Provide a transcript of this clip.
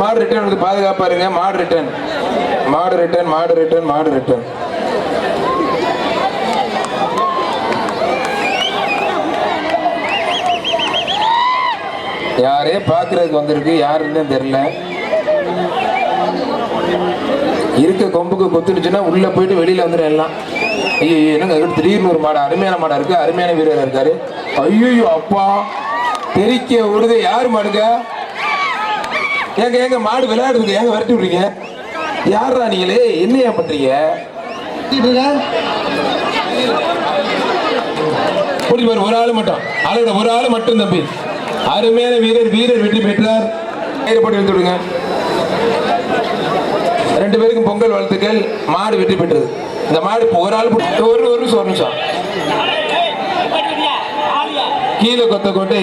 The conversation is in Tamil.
மாடு ரிட்டர்ன் வந்து பாதுகாப்பா இருங்க மாடு ரிட்டர்ன் மாடு ரிட்டர்ன் மாடு ரிட்டர்ன் மாடு ரிட்டர்ன் யாரே பாக்குறதுக்கு வந்திருக்கு? யாருன்னு தெரியல. இருக்க கொம்புக்கு கொத்துடுச்சுன்னா உள்ள போயிட்டு வெளியில வந்துடும் எல்லாம். ஐயோ என்னங்க திடீர்னு ஒரு மாடு அருமையான மாடா இருக்கு. அருமையான வீரர் இருக்காரு. ஐயோ அப்பா. தெரிக்க விடுது. யாரு மாடுங்க? ஏங்க ஏங்க மாடு விளையாடுதுங்க. ஏங்க விரட்டி விடுறீங்க? யாரா நீங்களே? என்னையா பண்றீங்க? புடி பாரு ஒரு ஆள் மட்டும். அழகுட ஒரு ஆள் மட்டும் தம்பி. அருமையான வீரர் வீரர் வெற்றி பெற்றார். கயிறு போட்டு இழுத்து விடுங்க. ரெண்டு பேருக்கும் பொங்கல் வாழ்த்துக்கள். மாடு வெற்றி பெற்றது. இந்த மாடு இப்போ ஒரு ஆள் ஒரு ஒரு நிமிஷம் ஒரு நிமிஷம். கீழே கொத்த கோட்டை.